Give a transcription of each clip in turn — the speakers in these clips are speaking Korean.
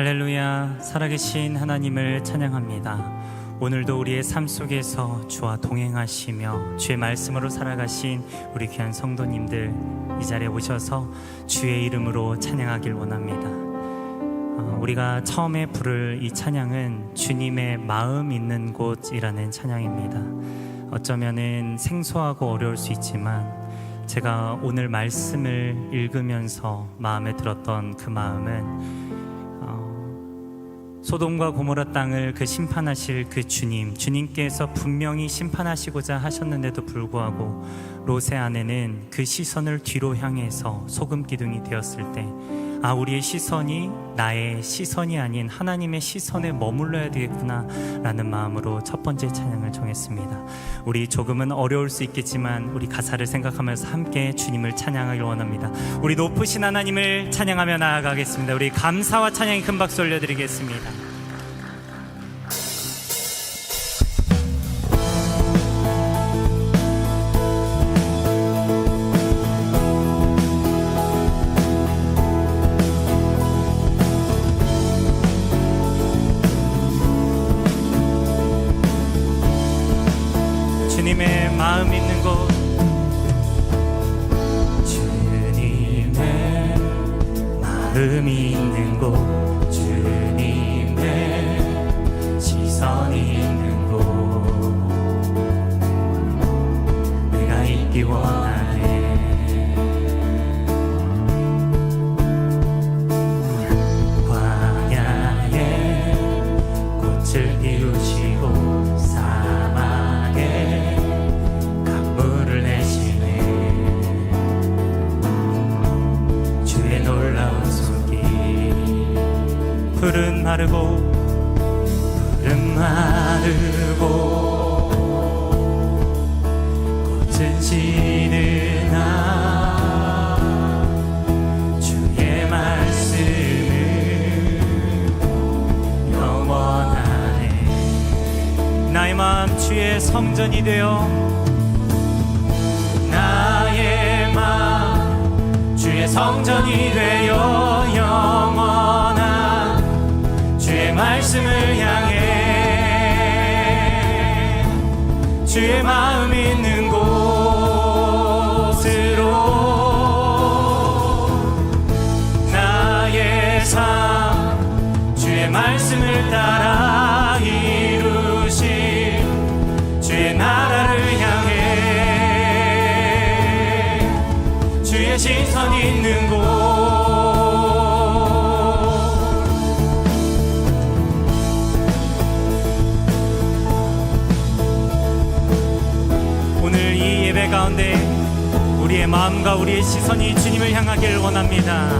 할렐루야, 살아계신 하나님을 찬양합니다. 오늘도 우리의 삶 속에서 주와 동행하시며 주의 말씀으로 살아가신 우리 귀한 성도님들 이 자리에 오셔서 주의 이름으로 찬양하길 원합니다. 어, 우리가 처음에 부를 이 찬양은 주님의 마음 있는 곳이라는 찬양입니다. 어쩌면은 생소하고 어려울 수 있지만 제가 오늘 말씀을 읽으면서 마음에 들었던 그 마음은 어, 소돔과 고모라 땅을 그 심판하실 그 주님, 주님께서 분명히 심판하시고자 하셨는데도 불구하고 롯의 아내는 그 시선을 뒤로 향해서 소금 기둥이 되었을 때, 아 우리의 시선이 나의 시선이 아닌 하나님의 시선에 머물러야 되겠구나 라는 마음으로 첫 번째 찬양을 정했습니다. 우리 조금은 어려울 수 있겠지만 우리 가사를 생각하면서 함께 주님을 찬양하길 원합니다. 우리 높으신 하나님을 찬양하며 나아가겠습니다. 우리 감사와 찬양의 큰 박수 올려드리겠습니다. 내 되어 나의 마음 주의 성전이 되어 영원한 주의 말씀을 향해 주의 마음 있는 곳 우리의 마음과 우리의 시선이 주님을 향하길 원합니다.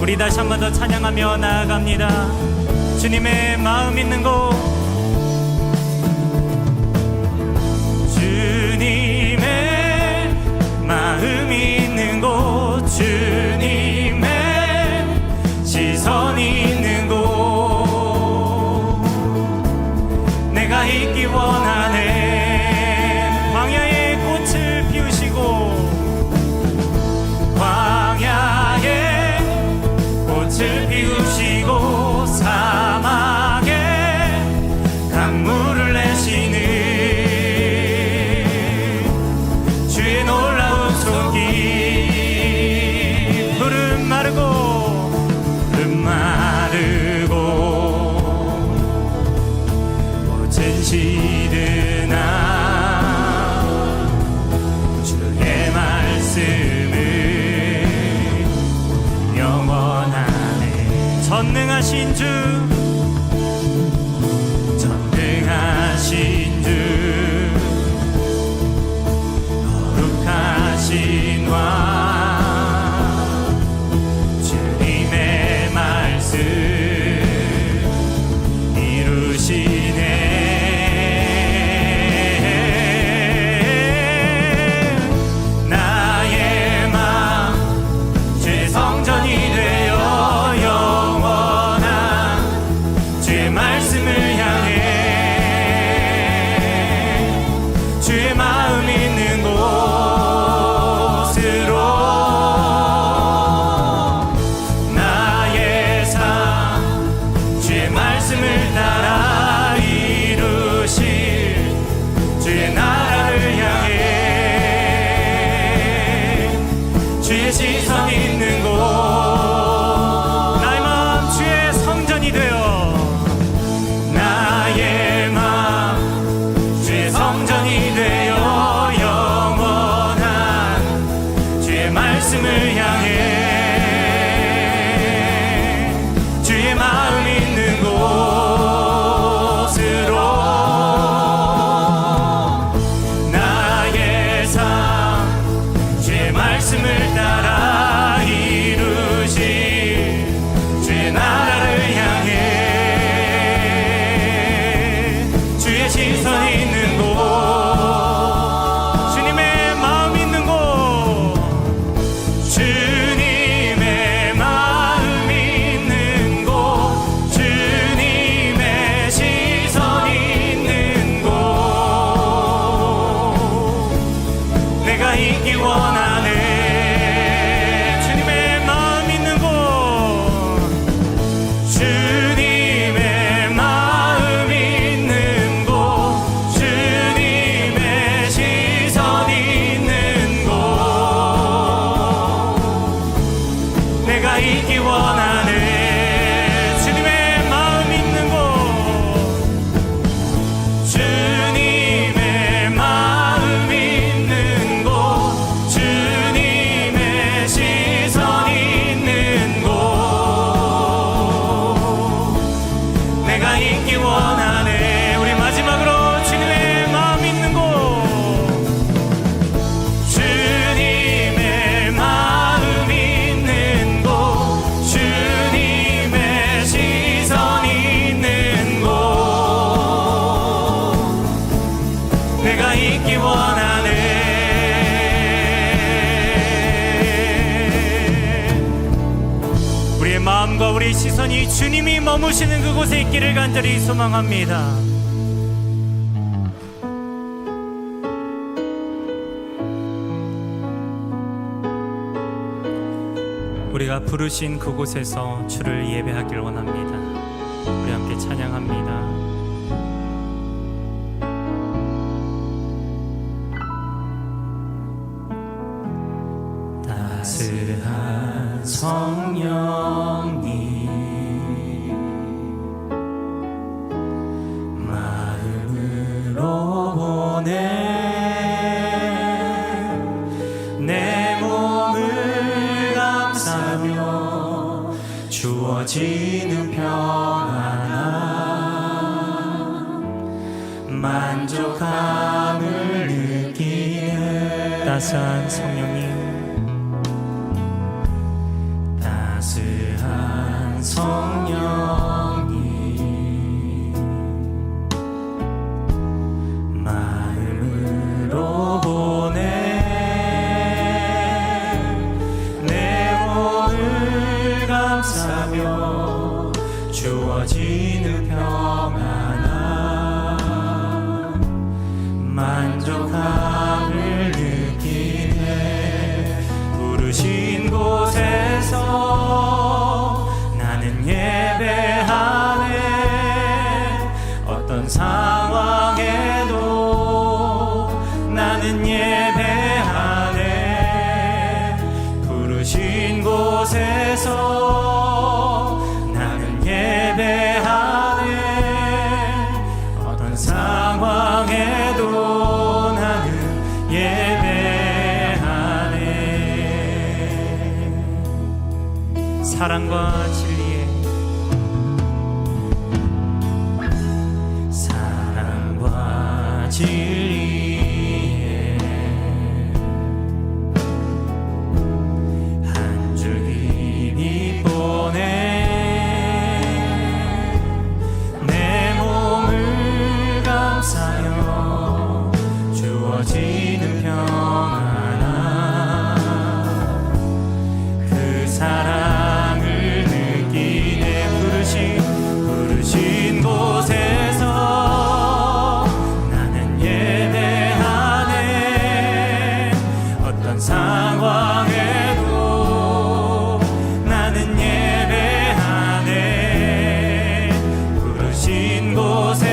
우리 다시 한 번 더 찬양하며 나아갑니다. 주님의 마음 있는 곳 주님의 마음 있는 곳 주 전능하신 주 He's a 부르시는 그곳에 있기를 간절히 소망합니다. 우리가 부르신 그곳에서 주를 예배하길 원합니다. 우리 함께 찬양합니다. 성령 이어지는 평안함. 만족함을 느끼는 따스한 성령 주어지는 牵挂。 빈 곳에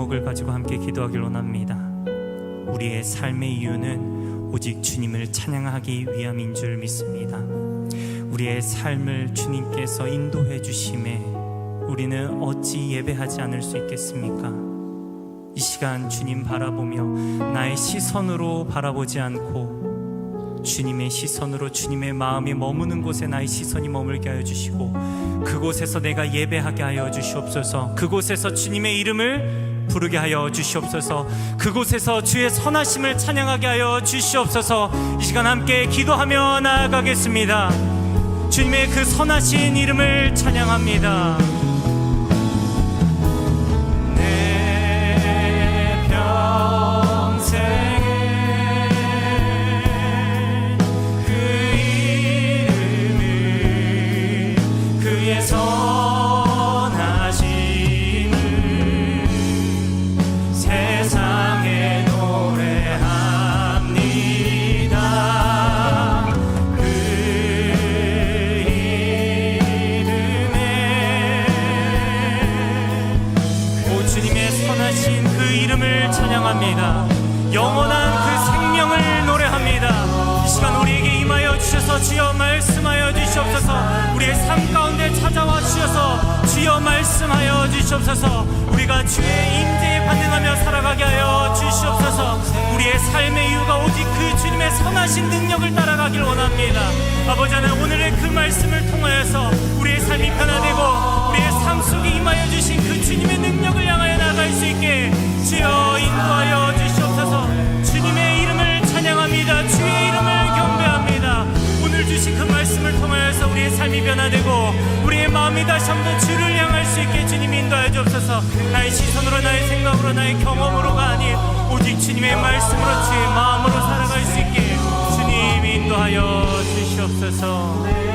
제목을 가지고 함께 기도하길 원합니다. 우리의 삶의 이유는 오직 주님을 찬양하기 위함인 줄 믿습니다. 우리의 삶을 주님께서 인도해 주심에 우리는 어찌 예배하지 않을 수 있겠습니까? 이 시간 주님 바라보며 나의 시선으로 바라보지 않고 주님의 시선으로 주님의 마음이 머무는 곳에 나의 시선이 머물게 하여 주시고 그곳에서 내가 예배하게 하여 주시옵소서. 그곳에서 주님의 이름을 부르게 하여 주시옵소서. 그곳에서 주의 선하심을 찬양하게 하여 주시옵소서. 이 시간 함께 기도하며 나아가겠습니다. 주님의 그 선하신 이름을 찬양합니다 찬양합니다. 영원한 그 생명을 노래합니다. 이 시간 우리에게 임하여 주셔서 주여 말씀하여 주시옵소서. 우리의 삶 가운데 찾아와 주셔서 주여 말씀하여 주시옵소서. 우리가 주의 임재에 반응하며 살아가게 하여 주시옵소서. 우리의 삶의 이유가 오직 그 주님의 선하신 능력을 따라가길 원합니다. 아버지 하나님 오늘의 그 말씀을 통하여서 우리의 삶이 변화되고 우리의 삶 속에 임하여 주신 그 주님의 능력을 향하여 나갈 수 있게 주여 변화되고 우리의 마음이 다시 한번 주를 향할 수 있게 주님 인도하여 주옵소서. 나의 시선으로 나의 생각으로 나의 경험으로가 아닌 오직 주님의 말씀으로 주의 마음으로 살아갈 수 있게 주님 인도하여 주시옵소서